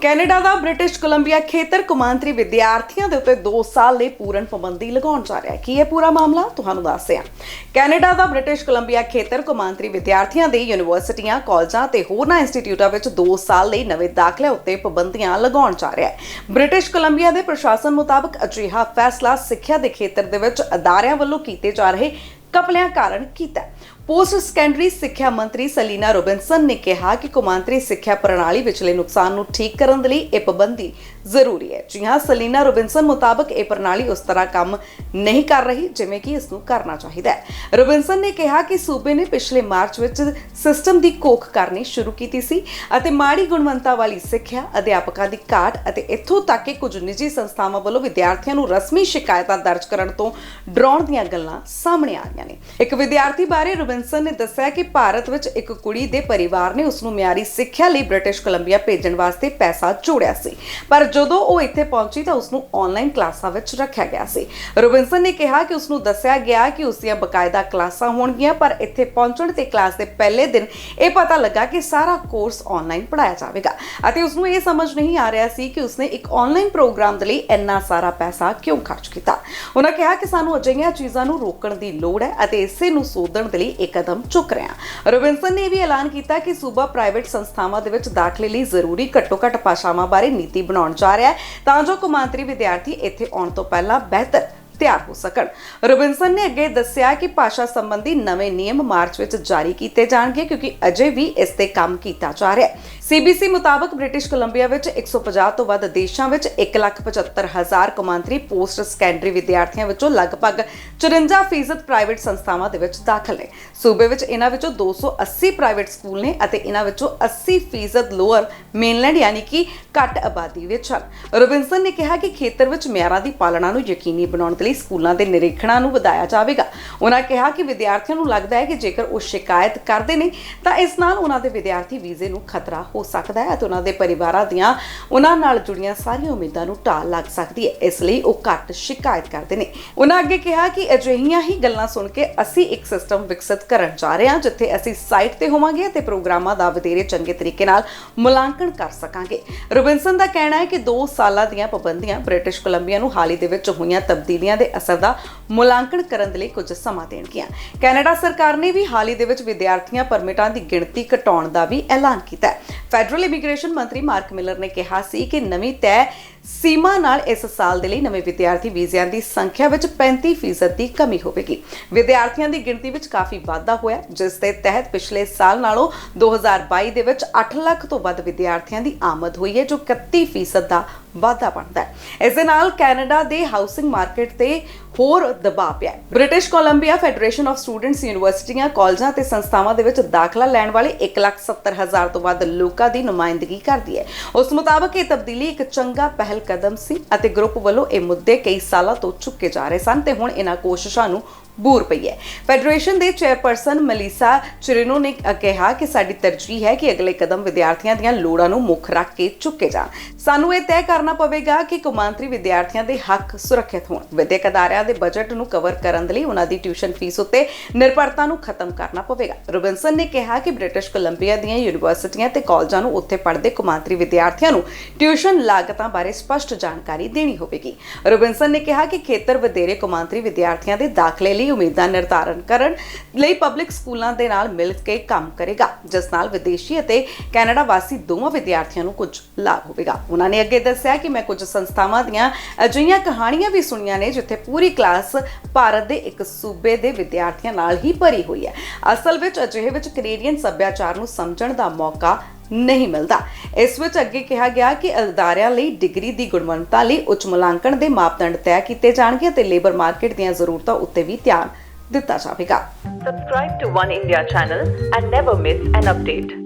Canada ਦਾ British Columbia ਖੇਤਰ ਕੌਮਾਂਤਰੀ ਵਿਦਿਆਰਥੀਆਂ ਦੇ ਉੱਤੇ 2 ਸਾਲ ਲਈ ਪੂਰਨ ਪਾਬੰਦੀ ਲਗਾਉਣ ਜਾ ਰਿਹਾ ਹੈ। ਕੀ ਇਹ ਪੂਰਾ ਮਾਮਲਾ? ਤੁਹਾਨੂੰ ਦੱਸਦੇ ਕੈਨੇਡਾ ਦਾ ਬ੍ਰਿਟਿਸ਼ ਕੋਲੰਬੀਆ ਖੇਤਰ ਕੌਮਾਂਤਰੀ ਵਿਦਿਆਰਥੀਆਂ ਦੇ ਯੂਨੀਵਰਸਿਟੀਆਂ, ਕਾਲਜਾਂ ਤੇ ਹੋਰਨਾਂ ਇੰਸਟੀਚਿਊਟਾਂ ਵਿੱਚ 2 ਸਾਲ ਲਈ ਨਵੇਂ ਦਾਖਲੇ ਉੱਤੇ ਪਾਬੰਦੀਆਂ ਲਗਾਉਣ ਜਾ ਰਿਹਾ ਹੈ। ਬ੍ਰਿਟਿਸ਼ ਕੋਲੰਬੀਆ ਦੇ ਪ੍ਰਸ਼ਾਸਨ ਮੁਤਾਬਕ ਅਜਿਹਾ ਫੈਸਲਾ ਸਿੱਖਿਆ ਦੇ ਖੇਤਰ ਦੇ ਵਿੱਚ ਅਦਾਰਿਆਂ ਵੱਲੋਂ ਕੀਤੇ ਜਾ ਰਹੇ ਕਪਲਿਆਂ ਕਾਰਨ ਕੀਤਾ ਪੋਸਟ ਸੈਕੰਡਰੀ ਸਿੱਖਿਆ ਮੰਤਰੀ ਸਲੀਨਾ ਰੋਬਿਨਸਨ ਨੇ ਕਿਹਾ ਕਿ ਕੌਮਾਂਤਰੀ ਸਿੱਖਿਆ ਪ੍ਰਣਾਲੀ ਵਿਚਲੇ ਨੁਕਸਾਨ ਨੂੰ ਠੀਕ ਕਰਨ ਦੇ ਲਈ ਇਹ ਪਾਬੰਦੀ ਜ਼ਰੂਰੀ ਹੈ। ਜੀ ਹਾਂ, ਸਲੀਨਾ ਰੋਬਿਨਸਨ ਮੁਤਾਬਕ ਇਹ ਪ੍ਰਣਾਲੀ ਉਸ ਤਰ੍ਹਾਂ ਕੰਮ ਨਹੀਂ ਕਰ ਰਹੀ ਜਿਵੇਂ ਕਿ ਇਸ ਨੂੰ ਕਰਨਾ ਚਾਹੀਦਾ ਹੈ। ਰੋਬਿਨਸਨ ਨੇ ਕਿਹਾ ਕਿ ਸੂਬੇ ਨੇ ਪਿਛਲੇ ਮਾਰਚ ਵਿੱਚ ਸਿਸਟਮ ਦੀ ਕੋਖ ਕਰਨੀ ਸ਼ੁਰੂ ਕੀਤੀ ਸੀ ਅਤੇ ਮਾੜੀ ਗੁਣਵੱਤਾ ਵਾਲੀ ਸਿੱਖਿਆ, ਅਧਿਆਪਕਾਂ ਦੀ ਘਾਟ ਅਤੇ ਇੱਥੋਂ ਤੱਕ ਕਿ ਕੁਝ ਨਿੱਜੀ ਸੰਸਥਾਵਾਂ ਵੱਲੋਂ ਵਿਦਿਆਰਥੀਆਂ ਨੂੰ ਰਸਮੀ ਸ਼ਿਕਾਇਤਾਂ ਦਰਜ ਕਰਨ ਤੋਂ ਡਰਾਉਣ ਦੀਆਂ ਗੱਲਾਂ ਸਾਹਮਣੇ ਆ ਰਹੀਆਂ ਨੇ। ਇੱਕ ਵਿਦਿਆਰਥੀ ਬਾਰੇ ਰੋਬਿਨਸਨ ਨੇ ਦੱਸਿਆ ਕਿ ਭਾਰਤ ਵਿੱਚ ਇੱਕ ਕੁੜੀ ਦੇ ਪਰਿਵਾਰ ਨੇ ਉਸ ਨੂੰ ਮਿਆਰੀ ਸਿੱਖਿਆ ਲਈ ਬ੍ਰਿਟਿਸ਼ ਕੋਲੰਬੀਆ ਭੇਜਣ ਵਾਸਤੇ ਪੈਸਾ ਜੋੜਿਆ ਸੀ। ਪਰ ਜਦੋਂ ਉਹ ਇੱਥੇ ਪਹੁੰਚੀ ਤਾਂ ਉਸ ਨੂੰ ਆਨਲਾਈਨ ਕਲਾਸਾਂ ਵਿੱਚ ਰੱਖਿਆ ਗਿਆ ਸੀ। ਰੋਬਿਨਸਨ ਨੇ ਕਿਹਾ ਕਿ ਉਸ ਨੂੰ ਦੱਸਿਆ ਗਿਆ ਕਿ ਉਸ ਦੀਆਂ ਬਕਾਇਦਾ ਕਲਾਸਾਂ ਹੋਣਗੀਆਂ, ਪਰ ਇੱਥੇ ਪਹੁੰਚਣ ਤੇ ਕਲਾਸ ਦੇ ਪਹਿਲੇ ਦਿਨ ਇਹ ਪਤਾ ਲੱਗਾ ਕਿ ਸਾਰਾ ਕੋਰਸ ਆਨਲਾਈਨ ਪੜਾਇਆ ਜਾਵੇਗਾ ਅਤੇ ਉਸ ਨੂੰ ਇਹ ਸਮਝ ਨਹੀਂ ਆ ਰਿਹਾ ਸੀ ਕਿ ਉਸਨੇ ਇੱਕ ਆਨਲਾਈਨ ਪ੍ਰੋਗਰਾਮ ਦੇ ਲਈ ਇੰਨਾ ਸਾਰਾ ਪੈਸਾ ਕਿਉਂ ਖਰਚ ਕੀਤਾ। ਉਹਨਾਂ ਕਿਹਾ ਕਿ ਸਾਨੂੰ ਅਜਿਹੀਆਂ ਚੀਜ਼ਾਂ ਨੂੰ ਰੋਕਣ ਦੀ ਲੋੜ ਹੈ ਅਤੇ ਇਸੇ ਨੂੰ ਸੋਧਣ ਦੇ ਲਈ ਇਹ ਕਦਮ ਚੁੱਕ ਰਹੇ ਹਾਂ। ਰੋਬਿਨਸਨ ਨੇ ਵੀ ਐਲਾਨ ਕੀਤਾ ਕਿ ਸੂਬਾ ਪ੍ਰਾਈਵੇਟ ਸੰਸਥਾਵਾਂ ਦੇ ਵਿੱਚ ਦਾਖਲੇ ਲਈ ਜ਼ਰੂਰੀ ਘੱਟੋ-ਘੱਟ ਭਾਸ਼ਾਵਾਂ ਬਾਰੇ ਨੀਤੀ ਬਣਾਉਣ ਜਾ ਰਿਹਾ ਹੈ, ਤਾਂ ਜੋ ਕੌਮਾਂਤਰੀ ਵਿਦਿਆਰਥੀ ਇੱਥੇ ਆਉਣ ਤੋਂ ਪਹਿਲਾਂ ਬਿਹਤਰ ਤਿਆਰ ਹੋ ਸਕਣ। ਰੋਬਿਨਸਨ ਨੇ ਅੱਗੇ ਦੱਸਿਆ ਕਿ ਭਾਸ਼ਾ ਸੰਬੰਧੀ ਨਵੇਂ ਨਿਯਮ ਮਾਰਚ ਵਿੱਚ ਜਾਰੀ ਕੀਤੇ ਜਾਣਗੇ, ਕਿਉਂਕਿ ਅਜੇ ਵੀ ਇਸ ਤੇ ਕੰਮ ਕੀਤਾ ਜਾ ਰਿਹਾ ਹੈ। ਸੀਬੀਸੀ ਮੁਤਾਬਕ ਬ੍ਰਿਟਿਸ਼ ਕੋਲੰਬੀਆ ਵਿੱਚ 150 ਤੋਂ ਵੱਧ ਦੇਸ਼ਾਂ ਵਿੱਚ 1,75,000 ਕੌਮਾਂਤਰੀ ਪੋਸਟ ਸੈਕੰਡਰੀ ਵਿਦਿਆਰਥੀਆਂ ਵਿੱਚੋਂ ਲਗਭਗ 54% ਪ੍ਰਾਈਵੇਟ ਸੰਸਥਾਵਾਂ ਦੇ ਵਿੱਚ ਦਾਖਲ ਨੇ। ਸੂਬੇ ਵਿੱਚ ਇਹਨਾਂ ਵਿੱਚੋਂ 280 ਪ੍ਰਾਈਵੇਟ ਸਕੂਲ ਨੇ ਅਤੇ ਇਹਨਾਂ ਵਿੱਚੋਂ 80% ਲੋਅਰ ਮੇਨਲੈਂਡ ਯਾਨੀ ਕਿ ਘੱਟ ਆਬਾਦੀ ਵਿੱਚ ਹਨ। ਰੋਬਿਨਸਨ ਨੇ ਕਿਹਾ ਕਿ ਖੇਤਰ ਵਿੱਚ ਮਿਆਰਾਂ ਦੀ ਪਾਲਣਾ ਨੂੰ ਯਕੀਨੀ ਬਣਾਉਣ ਦੇ ਲਈ ਸਕੂਲਾਂ ਦੇ ਨਿਰੀਖਣਾਂ ਨੂੰ ਵਧਾਇਆ ਜਾਵੇਗਾ। ਉਹਨਾਂ ਕਿਹਾ ਕਿ ਵਿਦਿਆਰਥੀਆਂ ਨੂੰ ਲੱਗਦਾ ਹੈ ਕਿ ਜੇਕਰ ਉਹ ਸ਼ਿਕਾਇਤ ਕਰਦੇ ਨੇ ਤਾਂ ਇਸ ਨਾਲ ਉਹਨਾਂ ਦੇ ਵਿਦਿਆਰਥੀ ਵੀਜ਼ੇ ਨੂੰ ਖਤਰਾ ਹੋ ਹੋ ਸਕਦਾ ਹੈ ਅਤੇ ਉਹਨਾਂ ਦੇ ਪਰਿਵਾਰਾਂ ਦੀਆਂ ਉਹਨਾਂ ਨਾਲ ਜੁੜੀਆਂ ਸਾਰੀਆਂ ਉਮੀਦਾਂ ਨੂੰ ਢਾਲ ਲੱਗ ਸਕਦੀ ਹੈ। ਇਸ ਲਈ ਉਹ ਘੱਟ ਸ਼ਿਕਾਇਤ ਕਰਦੇ ਨੇ। ਉਹਨਾਂ ਅੱਗੇ ਕਿਹਾ ਕਿ ਅਜਿਹੀਆਂ ਹੀ ਗੱਲਾਂ ਸੁਣ ਕੇ ਅਸੀਂ ਇੱਕ ਸਿਸਟਮ ਵਿਕਸਿਤ ਕਰਨ ਜਾ ਰਹੇ ਹਾਂ, ਜਿੱਥੇ ਅਸੀਂ ਸਾਈਟ ਤੇ ਹੋਵਾਂਗੇ ਅਤੇ ਪ੍ਰੋਗਰਾਮਾਂ ਦਾ ਵਧੇਰੇ ਚੰਗੇ ਤਰੀਕੇ ਨਾਲ ਮੁਲਾਂਕਣ ਕਰ ਸਕਾਂਗੇ। ਰੋਬਿਨਸਨ ਦਾ ਕਹਿਣਾ ਹੈ ਕਿ 2 ਸਾਲਾਂ ਦੀਆਂ ਪਾਬੰਦੀਆਂ ਬ੍ਰਿਟਿਸ਼ ਕੋਲੰਬੀਆ ਨੂੰ ਹਾਲ ਹੀ ਦੇ ਵਿੱਚ ਹੋਈਆਂ ਤਬਦੀਲੀਆਂ ਦੇ ਅਸਰ ਦਾ ਮੁਲਾਂਕਣ ਕਰਨ ਦੇ ਲਈ ਕੁਝ ਸਮਾਂ ਦੇਣਗੀਆਂ। ਕੈਨੇਡਾ ਸਰਕਾਰ ਨੇ ਵੀ ਹਾਲ ਹੀ ਦੇ ਵਿੱਚ ਵਿਦਿਆਰਥੀਆਂ ਪਰਮਿਟਾਂ ਦੀ ਗਿਣਤੀ ਘਟਾਉਣ ਦਾ ਵੀ ਐਲਾਨ ਕੀਤਾ ਹੈ। ਫੈਡਰਲ ਇਮੀਗ੍ਰੇਸ਼ਨ ਮੰਤਰੀ ਮਾਰਕ ਮਿਲਰ ਨੇ ਕਿਹਾ ਸੀ ਕਿ ਨਵੀਂ ਤੈਅ ਸੀਮਾ ਨਾਲ ਇਸ ਸਾਲ ਦੇ ਲਈ ਨਵੇਂ ਵਿਦਿਆਰਥੀ ਵੀਜ਼ਿਆਂ ਦੀ ਸੰਖਿਆ ਵਿੱਚ 35% ਦੀ ਕਮੀ ਹੋਵੇਗੀ। ਵਿਦਿਆਰਥੀਆਂ ਦੀ ਗਿਣਤੀ ਵਿੱਚ ਕਾਫੀ ਵਾਧਾ ਹੋਇਆ ਜਿਸ ਦੇ ਤਹਿਤ ਪਿਛਲੇ ਸਾਲ ਨਾਲੋਂ 2022 ਦੇ ਵਿੱਚ 8 ਲੱਖ ਤੋਂ ਵੱਧ ਵਿਦਿਆਰਥੀਆਂ ਦੀ ਆਮਦ ਹੋਈ ਹੈ, ਜੋ 31% ਦਾ ਵਾਧਾ ਬਣਦਾ ਹੈ। ਇਸ ਦੇ ਨਾਲ ਕੈਨੇਡਾ ਦੇ ਹਾਊਸਿੰਗ ਮਾਰਕੀਟ ਤੇ ਹੋਰ ਦਬਾਅ ਪਿਆ British Columbia Federation of Students ਯੂਨੀਵਰਸਿਟੀਆਂ ਕਾਲਜਾਂ ਤੇ ਸੰਸਥਾਵਾਂ ਦੇ ਵਿੱਚ ਦਾਖਲਾ ਲੈਣ ਵਾਲੇ 170000 ਤੋਂ ਵੱਧ ਲੋਕਾਂ ਦੀ ਨੁਮਾਇੰਦਗੀ ਕਰਦੀ ਹੈ। ਉਸ ਮੁਤਾਬਕ ਇਹ ਤਬਦੀਲੀ ਇੱਕ ਚੰਗਾ ਪਹਿਲ ਕਦਮ ਸੀ ਅਤੇ ਗਰੁੱਪ ਵੱਲੋਂ ਇਹ ਮੁੱਦੇ ਕਈ ਸਾਲਾਂ ਤੋਂ ਚੁੱਕੇ ਜਾ ਰਹੇ ਸਨ ਤੇ ਹੁਣ ਇਹਨਾਂ ਕੋਸ਼ਿਸ਼ਾਂ ਨੂੰ ਬੂਰ ਪਈ ਹੈ। ਫੈਡਰੇਸ਼ਨ ਦੇ ਚੇਅਰਪਰਸਨ ਮਲੀਸਾ ਚਿਰਿਨੋ ਨੇ ਕਿਹਾ ਕਿ ਸਾਡੀ ਤਰਜੀਹ ਹੈ ਕਿ ਅਗਲੇ ਕਦਮ ਵਿਦਿਆਰਥੀਆਂ ਦੀਆਂ ਲੋੜਾਂ ਨੂੰ ਮੁੱਖ ਰੱਖ ਕੇ ਚੁੱਕੇ ਜਾਣ। ਸਾਨੂੰ ਇਹ ਤੈਅ ਕਰਨਾ ਪਵੇਗਾ ਕਿ ਕੌਮਾਂਤਰੀ ਵਿਦਿਆਰਥੀਆਂ ਦੇ ਹੱਕ ਸੁਰੱਖਿਅਤ ਹੋਣ। ਵਿਦਿਅਕ ਅਦਾਰਿਆਂ ਦੇ ਬਜਟ ਨੂੰ ਕਵਰ ਕਰਨ ਲਈ ਉਹਨਾਂ ਦੀ ਟਿਊਸ਼ਨ ਫੀਸ ਉੱਤੇ ਨਿਰਭਰਤਾ ਨੂੰ ਖਤਮ ਕਰਨਾ ਪਵੇਗਾ। ਰੋਬਿਨਸਨ ਨੇ ਕਿਹਾ ਕਿ ਬ੍ਰਿਟਿਸ਼ ਕੋਲੰਬੀਆ ਦੀਆਂ ਯੂਨੀਵਰਸਿਟੀਆਂ ਤੇ ਕਾਲਜਾਂ ਨੂੰ ਉੱਥੇ ਪੜ੍ਹਦੇ ਕੌਮਾਂਤਰੀ ਵਿਦਿਆਰਥੀਆਂ ਨੂੰ ਟਿਊਸ਼ਨ ਲਾਗਤਾਂ ਬਾਰੇ ਸਪਸ਼ਟ ਜਾਣਕਾਰੀ ਦੇਣੀ ਹੋਵੇਗੀ। ਰੋਬਿਨਸਨ ਨੇ ਕਿਹਾ ਕਿ ਖੇਤਰ ਵਧੇਰੇ ਕੌਮਾਂਤਰੀ ਵਿਦਿਆਰਥੀਆਂ ਦੇ ਦਾਖਲੇ ਲਈ ਉਮੀਦਾਂ ਨਿਰਧਾਰਨ ਕਰਨ ਲਈ ਪਬਲਿਕ ਸਕੂਲਾਂ ਦੇ ਨਾਲ ਮਿਲ ਕੇ ਕੰਮ ਕਰੇਗਾ, ਜਿਸ ਨਾਲ ਵਿਦੇਸ਼ੀ ਅਤੇ ਕੈਨੇਡਾ ਵਾਸੀ ਦੋਵਾਂ ਵਿਦਿਆਰਥੀਆਂ ਨੂੰ ਕੁਝ ਲਾਭ ਹੋਵੇਗਾ। ਉਹਨਾਂ ਨੇ ਅੱਗੇ ਦੱਸਿਆ ਕਿ ਮੈਂ ਕੁਝ ਸੰਸਥਾਵਾਂ ਦੀਆਂ ਅਜਿਹੀਆਂ ਕਹਾਣੀਆਂ ਵੀ ਸੁਣੀਆਂ ਨੇ, ਜਿੱਥੇ ਪੂਰੀ ਕਲਾਸ ਭਾਰਤ ਦੇ ਇੱਕ ਸੂਬੇ ਦੇ ਵਿਦਿਆਰਥੀਆਂ ਨਾਲ ਹੀ ਭਰੀ ਹੋਈ ਹੈ। ਅਸਲ ਵਿੱਚ ਅਜਿਹੇ ਵਿੱਚ ਕੈਨੇਡੀਅਨ ਸੱਭਿਆਚਾਰ ਨੂੰ ਸਮਝਣ ਦਾ ਮੌਕਾ ਨਹੀਂ ਮਿਲਦਾ ਇਸ ਵਿੱਚ ਅੱਗੇ ਕਿਹਾ ਗਿਆ ਕਿ ਅਦਾਰਿਆਂ ਲਈ ਡਿਗਰੀ ਦੀ ਗੁਣਵੱਤਾ ਲਈ ਉੱਚ ਮੁਲਾਂਕਣ ਦੇ ਮਾਪਦੰਡ ਤੈਅ ਕੀਤੇ ਜਾਣਗੇ ਅਤੇ ਲੇਬਰ ਮਾਰਕੀਟ ਦੀਆਂ ਜ਼ਰੂਰਤਾਂ ਉੱਤੇ ਵੀ ਧਿਆਨ ਦਿੱਤਾ ਜਾਵੇਗਾ Subscribe to One India channel and never miss an update.